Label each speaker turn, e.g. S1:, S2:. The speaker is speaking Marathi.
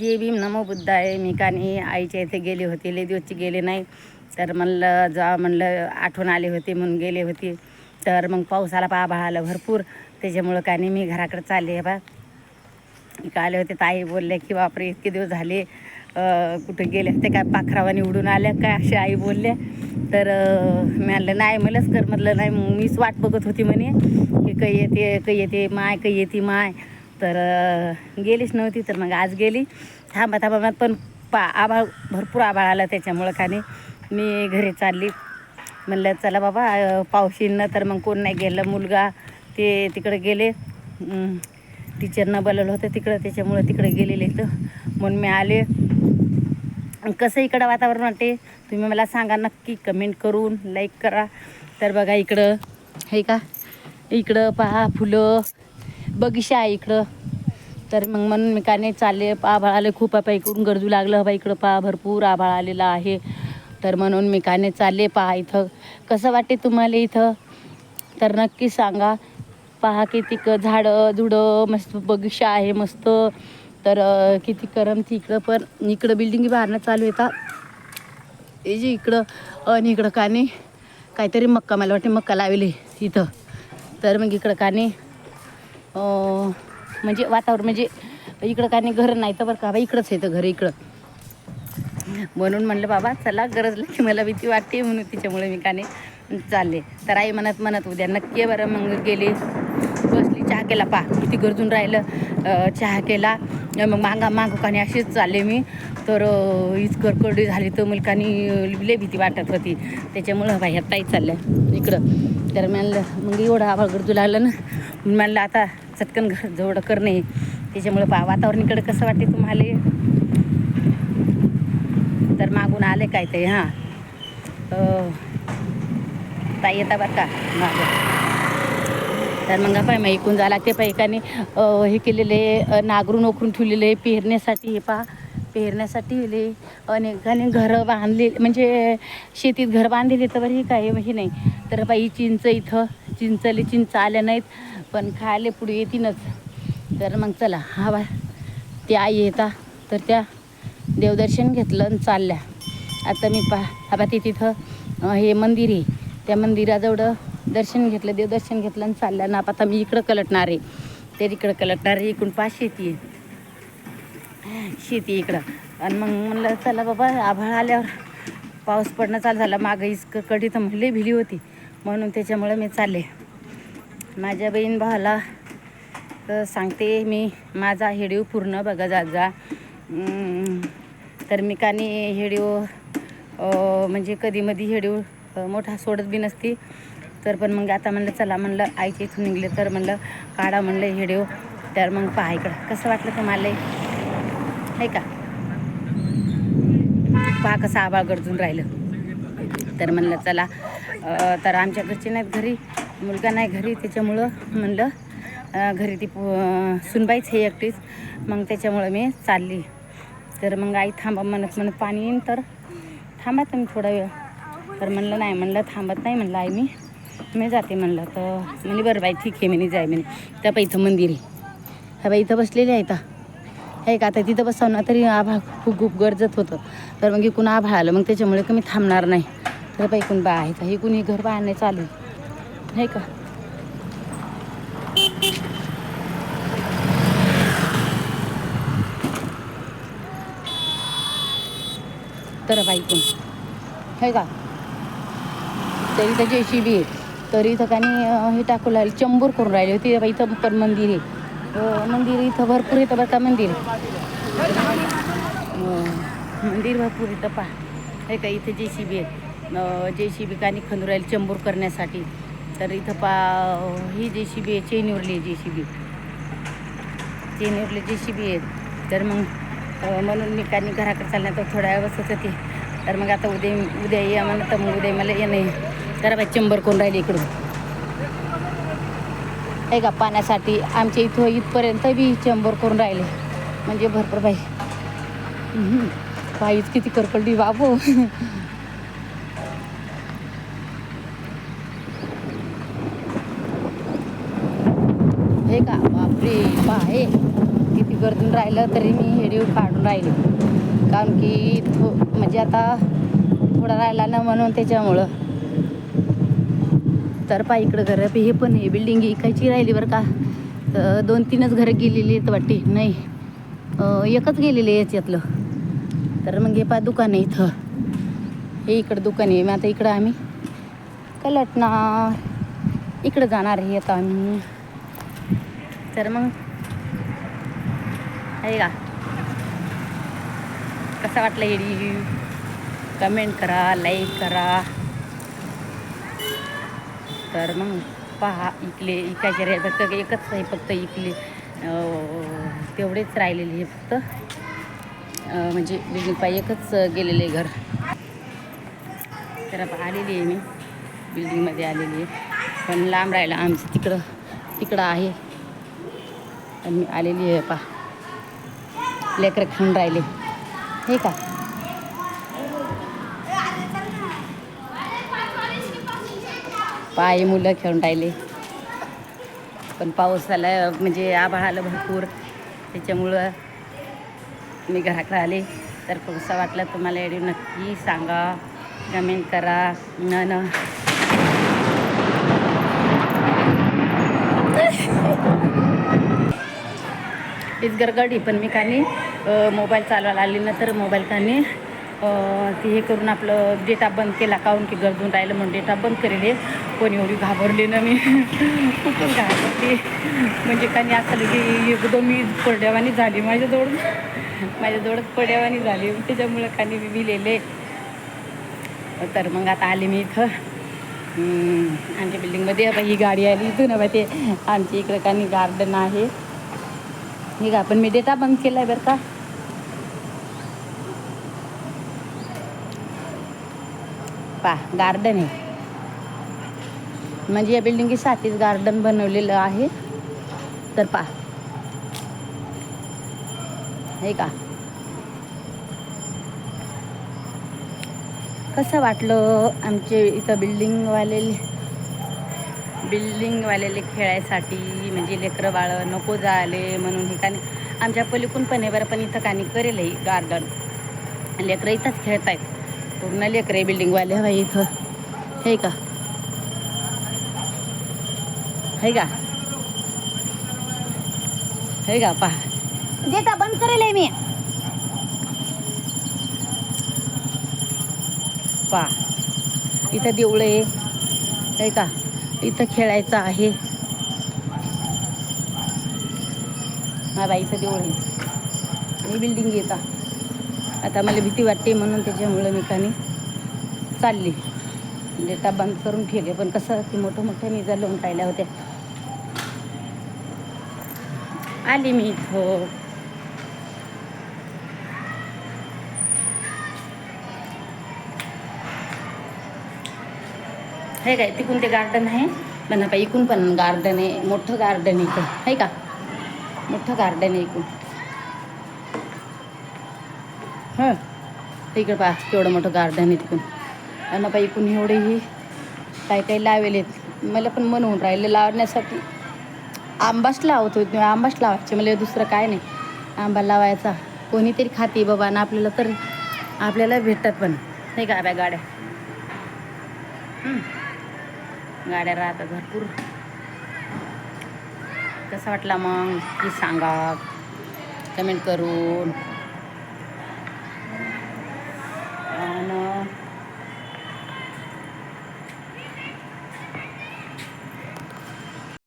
S1: जे भीम नमो बुद्धाय मी कानी आईच्या इथे गेले होते लय दिवसची गेले नाही. तर म्हणलं जा म्हणलं आठवण आले होते म्हणून गेले होते. तर मग पाऊस आला पा आलं भरपूर. त्याच्यामुळं का नाही मी घराकडे चालले बा. का आले होते ताई बोलल्या की बापरे इतके दिवस झाले कुठे कुठं गेले ते काय? पाखरावाने उडून आल्या काय अशी आई बोलल्या. तर मी म्हणलं नाही मलाच कर म्हटलं नाही. मीच वाट बघत होती म्हणे की काही येते काही येते माय काही येते माय. तर गेलीच नव्हती तर मग आज गेली. थांबा थांबा पण पा आभाळ भरपूर आभाळ आला त्याच्यामुळं खाली मी घरी चालली. म्हणलं चला बाबा पावशीनं पाऊस येईन तर मग कोण नाही गेलं. मुलगा ते तिकडे गेले. टीचरनं बोलवलं होतं तिकडं त्याच्यामुळं तिकडे गेलेले तर म्हणून मी आले. कसं इकडं वातावरण वाटते तुम्ही मला सांगा नक्की. कमेंट करून लाईक करा. तर बघा इकडं हे का? इकडं पहा फुलं. बगीचा आहे इकडं. तर मग म्हणून मी का नाही चालले आभाळ आले खूप पा इकडून गरजू लागलं हवा इकडं पहा भरपूर आभाळ आलेला आहे. तर म्हणून मी का नाही चालले पहा इथं. कसं वाटते तुम्हाला इथं? तर नक्की सांगा. पहा किती क झाडं झुडं मस्त बगीचा आहे मस्त. तर किती करमती इकडं पण. इकडं बिल्डिंग बाहेरनं चालू येतात हे जे इकडं आणि इकडं काने काहीतरी मक्का मला वाटते मक्का लावले इथं. तर मग इकडं काने म्हणजे वातावरण म्हणजे इकडं काने घर नाही तर बरं का बा इकडंच आहे तर घर इकडं. म्हणून म्हणलं बाबा चला गरज की मला भीती वाटते म्हणून तिच्यामुळे मी काने चालले. तर आई म्हणत म्हणत उद्या नक्की बरं मग गेले. बसली चहा केला पा. किती गरजून राहिलं चहा केला. मग मागा मागू काने अशीच चालले मी. तर हीच करकडी झाली तर मुलकानी लय भीती वाटत होती. त्याच्यामुळं बाई आत्ताही चालल्या इकडं. तर म्हणलं मग एवढं आभाळ गरजू लागलं ना. म्हणलं आता चटकन घर जवळ करणे त्याच्यामुळं पा वातावरण इकडं कसं वाटते तुम्हाला? तर मागून आले काय ते हां. ताई येता बरं का? मागून तर मग पाय मग ऐकून जा लागते पाय एकाने. हे केलेले नागरून नांगरून ओखरून ठेवलेले पेरण्यासाठी हे पहा पेरण्यासाठी हे अनेकाने घरं बांधले म्हणजे शेतीत घर बांधलेले तर बरं हे काय हे नाही. तर बाई चिंच इथं चिंचले चिंच आल्या नाहीत. पण खायला पुढे येतीनच तर मग चला हा बा ते आई येता तर त्या देवदर्शन घेतलं आणि चालल्या. आता मी पहा हा बा ते तिथं हे मंदिर आहे. त्या मंदिराजवळ दर्शन घेतलं देवदर्शन घेतलं आणि चालल्या. ना आता मी इकडं कलटणार आहे. ते इकडं कलटणार आहे इकडून पाच शेती आहे. शेती इकडं. आणि मग म्हणलं चला बाबा आभाळ आल्यावर पाऊस पडणं चालू झाला. मागं इस्क कडी तर म्हणले भिली होती. म्हणून त्याच्यामुळं मी चालले. माझ्या बहीण भावाला तर सांगते मी माझा हेडिओ पूर्ण बघा जात जा तर मी कानी हेडिओ म्हणजे कधी मधी हेडिओ मोठा सोडत बी नसती. तर पण मग आता म्हणलं चला म्हणलं आईच्या इथून निघले तर म्हणलं काढा म्हणलं हेडिओ तर मग पहा इकडं कसं वाटलं तुम्हाला? आहे का? पहा कसं आबाळ गरजून राहिलं. तर म्हणलं चला तर आमच्या घरचे नाहीत घरी मुलगा नाही घरी त्याच्यामुळं म्हणलं घरी ती पु- सुनबाईच हे एकटीच. मग त्याच्यामुळं मी चालली. तर मग आई थांबा म्हणत म्हणत पाणी येईन तर थांबा तुम्ही थोडा वेळ. तर म्हणलं नाही म्हणलं थांबत नाही म्हणलं आई मी. मी जाते म्हणलं. तर म्हणजे बरं बाई ठीक आहे मी जाय म्हणे. त्या बाई इथं मंदिर आहे. ह्या बाई इथं बसलेली आहे का हे का आता तिथं बसवणार तरी आभाळ खूप खूप गरजत होतं. तर मग इकून आभाळ आलं. मग त्याच्यामुळे कमी थांबणार नाही. तर बाई इकून बा आहे इकून घर बाहेर चालू आहे. का? तर बाईकून हे का? तरी इथं जे सी बी आहे. तरी इथं कानी हे टाकू लागले चंबूर करून राहिले होते. बाई इथं पण मंदिर आहे. मंदिर इथं भरपूर येतं बरं का मंदिर? मंदिर भरपूर इथं पहा. हे का? इथं जे सी बी आहे. जे सी बी कानी खंदुरायला राहील चंबूर करण्यासाठी. तर इथं पा ही जे सी बी आहे चेनीवरली जे सी बी चेनीवरले जे सी बी आहे. तर मग म्हणून मी कानी घराकडे चालण्यात थोड्या वेळ बसत होते. तर मग आता उद्या उद्या या म्हणत तर मग उद्या मला येणं जरा बाई चंबर कोण राहिले इकडून. आहे का पाण्यासाठी आमच्या इथं इथपर्यंत बी चंबर करून राहिले. म्हणजे भरपूर बाई. बाईच किती करकलडी बाबू. म्हणजे का? बापरे बाहे. किती गर्दून राहिलं तरी मी व्हिडिओ काढून राहिले. कारण की थो म्हणजे आता थोडा राहिला ना म्हणून त्याच्यामुळं. तर पा इकडं घरं हे पण आहे. बिल्डिंग इकायची राहिली बरं का. तर दोन तीनच घरं गेलेली आहेत वाटते. नाही. एकच गेलेली आहे याच्यातलं. तर मग हे पा दुकान आहे इथं. हे इकडं दुकान आहे. मग आता इकडं आम्ही कलटणार. इकडं जाणार आहे आता आम्ही. तर मग आहे का? कसा वाटला एडी कमेंट करा लाईक करा. तर मग पहा इकले इकायचे रे फक्त एकच आहे फक्त इकले तेवढेच राहिलेले आहे फक्त. म्हणजे बिल्डिंग पाय एकच गेलेले घर. तर आता आलेली आहे मी. बिल्डिंगमध्ये आलेली आहे. पण लांब राहिला आमचं तिकडं तिकडं आहे. मी आलेली आहे पा लेकरं खेळून राहिले. हे का? पाय मुलं खेळून राहिले. पण पाऊस आला म्हणजे आभाळ आलं भरपूर. त्याच्यामुळं मी घराकडे आले. तर कसं वाटलं तुम्हाला एडी नक्की सांगा. कमेंट करा. न न. गरगडी पण मी कानी मोबाईल चालवायला आली ना तर मोबाईल कानी ती हे करून आपलं डेटा बंद केला काहून की गर्दून राहिलं म्हणून डेटा बंद करेल. कोणी एवढी घाबरली ना मी. खूपच घाबरली. म्हणजे कानी असं की एकदम मी पडद्यावानी झाली माझ्याजवळ. माझ्याजवळ पड्यावानी झाली. त्याच्यामुळं कानी मी लिहिले तर मग आता आले मी इथं. आमच्या बिल्डिंगमध्ये ही गाडी आली. इथून बा ते आमच्या इकडं कानी गार्डन आहे. हे का पण मी डेटा बंद केला आहे बरं का. पा गार्डन आहे. म्हणजे या बिल्डिंगीसाठीच गार्डन बनवलेलं आहे. तर पा हे का? कसं वाटलं आमचे इथं बिल्डिंगवाले बिल्डिंगवालेले खेळायसाठी म्हणजे लेकरं बाळं नको झाले म्हणून हे कानी आमच्या पलीकडून पण आहे बरं पण इथं कानी करेल हे गार्डन. लेकरं इथंच खेळत आहेत पूर्ण लेकरं आहे बिल्डिंगवाले. हवा इथं. हे का? हे का? हे का? पहा. देता बंद करेल आहे मी. पहा. इथं देऊळ आहे. हे का? इथं खेळायचं आहे. हा बाई इथं देऊळ आहे. आणि बिल्डिंग येता आता मला भीती वाटते म्हणून त्याच्यामुळं मी कानी चालली. म्हणजे डेटा बंद करून ठेवले पण कसं की मोठं मोठं निजा लावून राहिल्या होत्या. आली मी इथं. हे काय? तिकून ते गार्डन आहे. पण आता इकून पण गार्डन आहे. मोठं गार्डन आहे इकडं. आहे का? मोठं गार्डन आहे इकून. हं. तिकडं पहा केवढं मोठं गार्डन आहे तिकून. आणि बाई इकून एवढेही काही काही लावेल मला पण मन होऊन राहिले लावण्यासाठी. आंबाच लावतो आंबाच लावायचे. मला दुसरं काय नाही. आंबा लावायचा. कोणीतरी खाते बाबा ना आपल्याला तर आपल्याला भेटतात पण. नाही का बॅ गाड्या? हं. गाड्या राहतात भरपूर. कसा वाटला मग? की सांगा. कमेंट करून.